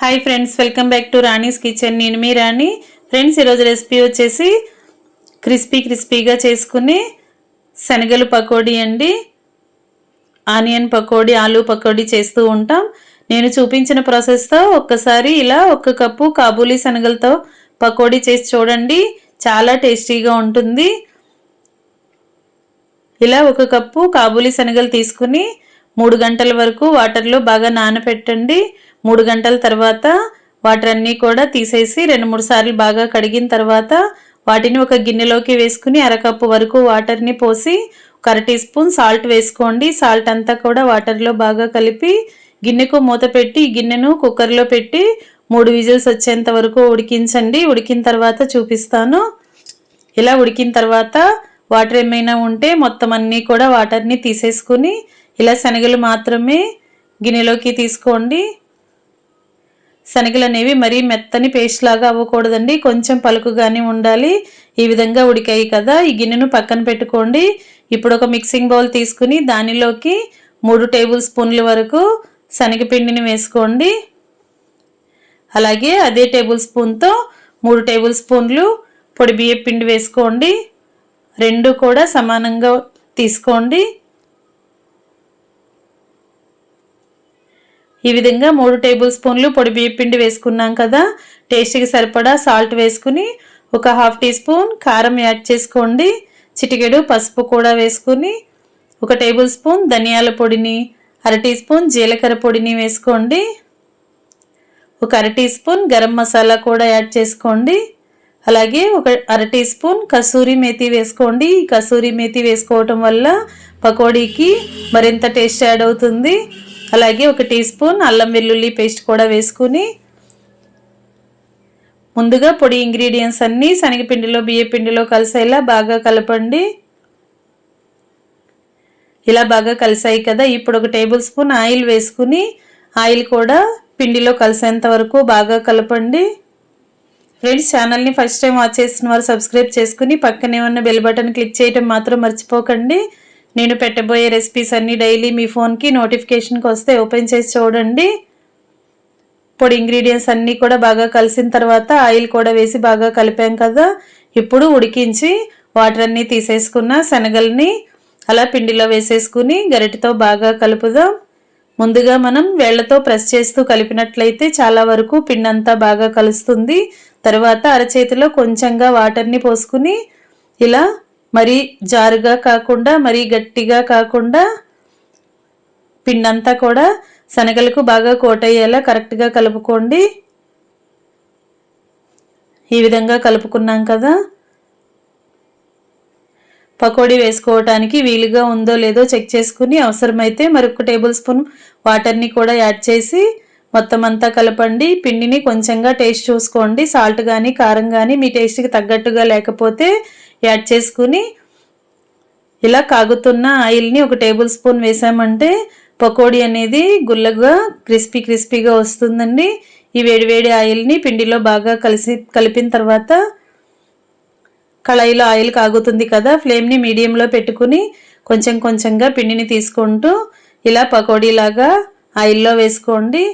Hi friends welcome back to Rani's kitchen నేను మీ Rani. Friends ఈరోజు రెసిపీ వచ్చేసి క్రిస్పీ క్రిస్పీగా చేసుకునే శనగలు పకోడీ అండి. ఆనియన్ పకోడీ ఆలు పకోడీ చేస్తూ ఉంటాం. నేను చూపించిన ప్రాసెస్తో ఒక్కసారి ఇలా ఒక్క కప్పు కాబూలీ శనగలతో పకోడీ చేసి చూడండి. చాలా టేస్టీగా ఉంటుంది. ఇలా ఒక కప్పు కాబూలీ శనగలు తీసుకుని మూడు గంటల వరకు వాటర్లో బాగా నానపెట్టండి. మూడు గంటల తర్వాత వాటర్ అన్నీ కూడా తీసేసి రెండు మూడు సార్లు బాగా కడిగిన తర్వాత వాటిని ఒక గిన్నెలోకి వేసుకుని అరకప్పు వరకు వాటర్ని పోసి ఒక అర టీ స్పూన్ సాల్ట్ వేసుకోండి. సాల్ట్ అంతా కూడా వాటర్లో బాగా కలిపి గిన్నెకు మూత పెట్టి గిన్నెను కుక్కర్లో పెట్టి మూడు విజిల్స్ వచ్చేంత వరకు ఉడికించండి. ఉడికిన తర్వాత చూపిస్తాను. ఇలా ఉడికిన తర్వాత వాటర్ ఏమైనా ఉంటే మొత్తం అన్నీ కూడా వాటర్ని తీసేసుకుని ఇలా శనగలు మాత్రమే గిన్నెలోకి తీసుకోండి. శనగలు అనేవి మరీ మెత్తని పేస్ట్ లాగా అవ్వకూడదండి. కొంచెం పలుకుగానే ఉండాలి. ఈ విధంగా ఉడికాయి కదా. ఈ గిన్నెను పక్కన పెట్టుకోండి. ఇప్పుడు ఒక మిక్సింగ్ బౌల్ తీసుకుని దానిలోకి మూడు టేబుల్ స్పూన్ల వరకు శనగపిండిని వేసుకోండి. అలాగే అదే టేబుల్ స్పూన్తో మూడు టేబుల్ స్పూన్లు పొడి బియ్య పిండి వేసుకోండి. రెండు కూడా సమానంగా తీసుకోండి. ఈ విధంగా మూడు టేబుల్ స్పూన్లు పొడి బియ్య పిండి వేసుకున్నాం కదా. టేస్ట్కి సరిపడా సాల్ట్ వేసుకుని ఒక హాఫ్ టీ స్పూన్ కారం యాడ్ చేసుకోండి. చిటికెడు పసుపు కూడా వేసుకుని ఒక టేబుల్ స్పూన్ ధనియాల పొడిని అర టీ స్పూన్ జీలకర్ర పొడిని వేసుకోండి. ఒక అర టీ స్పూన్ గరం మసాలా కూడా యాడ్ చేసుకోండి. అలాగే ఒక అర టీ స్పూన్ కసూరి మేతి వేసుకోండి. ఈ కసూరి మేతి వేసుకోవటం వల్ల పకోడీకి మరింత టేస్ట్ యాడ్ అవుతుంది. అలాగే ఒక టీ స్పూన్ అల్లం వెల్లుల్లి పేస్ట్ కూడా వేసుకుని ముందుగా పొడి ఇంగ్రీడియంట్స్ అన్నీ శనగపిండిలో బియ్యపిండిలో కలిసేలా బాగా కలపండి. ఇలా బాగా కలిసాయి కదా ఇప్పుడు ఒక టేబుల్ స్పూన్ ఆయిల్ వేసుకుని ఆయిల్ కూడా పిండిలో కలిసేంత వరకు బాగా కలపండి. ఫ్రెండ్స్ ఛానల్ని ఫస్ట్ టైం వాచ్ చేసిన వారు సబ్స్క్రైబ్ చేసుకుని పక్కనే ఉన్న బెల్ బటన్ క్లిక్ చేయటం మాత్రం మర్చిపోకండి. నేను పెట్టబోయే రెసిపీస్ అన్నీ డైలీ మీ ఫోన్కి నోటిఫికేషన్కి వస్తే ఓపెన్ చేసి చూడండి. పొడి ఇంగ్రీడియంట్స్ అన్నీ కూడా బాగా కలిసిన తర్వాత ఆయిల్ కూడా వేసి బాగా కలిపాం కదా. ఇప్పుడు ఉడికించి వాటర్ అన్నీ తీసేసుకున్న శనగల్ని అలా పిండిలో వేసేసుకుని గరిటతో బాగా కలుపుదాం. ముందుగా మనం వేళ్ళతో ప్రెస్ చేస్తూ కలిపినట్లయితే చాలా వరకు పిండి అంతా బాగా కలుస్తుంది. తర్వాత అరచేతిలో కొంచెంగా వాటర్ని పోసుకుని ఇలా మరీ జారుగా కాకుండా మరీ గట్టిగా కాకుండా పిండంతా కూడా శనగలకు బాగా కోటయ్యేలా కరెక్ట్గా కలుపుకోండి. ఈ విధంగా కలుపుకున్నాం కదా. పకోడీ వేసుకోవటానికి వీలుగా ఉందో లేదో చెక్ చేసుకుని అవసరమైతే మరొక టేబుల్ స్పూన్ వాటర్ని కూడా యాడ్ చేసి మొత్తం అంతా కలపండి పిండిని కొంచెంగా టేస్ట్ చూసుకోండి సాల్ట్ కానీ కారం కానీ మీ టేస్ట్కి తగ్గట్టుగా లేకపోతే యాడ్ చేసుకుని ఇలా కాగుతున్న ఆయిల్ని ఒక టేబుల్ స్పూన్ వేసామంటే పకోడీ అనేది గుల్లగా క్రిస్పీ క్రిస్పీగా వస్తుందండి. ఈ వేడివేడి ఆయిల్ని పిండిలో బాగా కలిసి కలిపిన తర్వాత కళాయిలో ఆయిల్ కాగుతుంది కదా ఫ్లేమ్ని మీడియంలో పెట్టుకుని కొంచెం కొంచెంగా పిండిని తీసుకుంటూ ఇలా పకోడీలాగా ఆయిల్లో వేసుకోండి.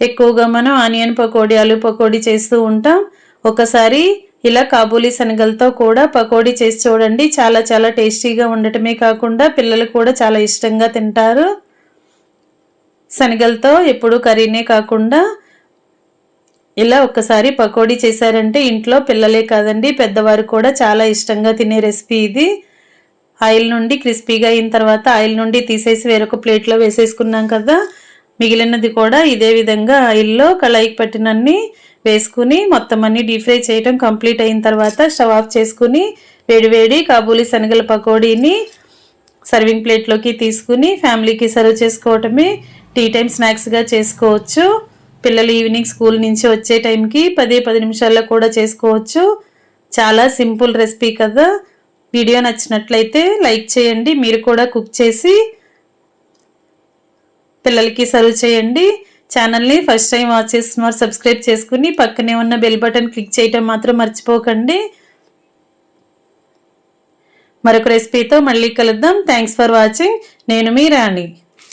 ఎక్కువగా మనం ఆనియన్ పకోడీ ఆలు పకోడీ చేస్తూ ఉంటాం. ఒకసారి ఇలా కాబూలీ శనగలతో కూడా పకోడీ చేసి చూడండి. చాలా చాలా టేస్టీగా ఉండటమే కాకుండా పిల్లలు కూడా చాలా ఇష్టంగా తింటారు. శనగలతో ఎప్పుడు కర్రీనే కాకుండా ఇలా ఒక్కసారి పకోడీ చేశారంటే ఇంట్లో పిల్లలే కాదండి పెద్దవారు కూడా చాలా ఇష్టంగా తినే రెసిపీ ఇది. ఆయిల్ నుండి క్రిస్పీగా అయిన తర్వాత ఆయిల్ నుండి తీసేసి వేరొక ప్లేట్లో వేసేసుకున్నాం కదా. మిగిలినది కూడా ఇదే విధంగా ఆయిల్లో కళాయికి పట్టినన్ని వేసుకుని మొత్తం అన్ని డీప్ ఫ్రై చేయడం కంప్లీట్ అయిన తర్వాత స్టవ్ ఆఫ్ చేసుకుని వేడివేడి కాబూలి శనగల పకోడీని సర్వింగ్ ప్లేట్లోకి తీసుకుని ఫ్యామిలీకి సర్వ్ చేసుకోవటమే టీ టైం స్నాక్స్గా చేసుకోవచ్చు. పిల్లలు ఈవినింగ్ స్కూల్ నుంచి వచ్చే టైంకి పది పది నిమిషాల్లో కూడా చేసుకోవచ్చు. చాలా సింపుల్ రెసిపీ కదా. వీడియో నచ్చినట్లయితే లైక్ చేయండి. మీరు కూడా కుక్ చేసి పిల్లలకి సర్వ్ చేయండి. ఛానల్ని ఫస్ట్ టైం వాచ్ చేస్తున్నారు సబ్స్క్రైబ్ చేసుకుని పక్కనే ఉన్న బెల్ బటన్ క్లిక్ చేయటం మాత్రం మర్చిపోకండి. మరొక రెసిపీతో మళ్ళీ కలుద్దాం. థ్యాంక్స్ ఫర్ వాచింగ్ నేను మీ రాణి.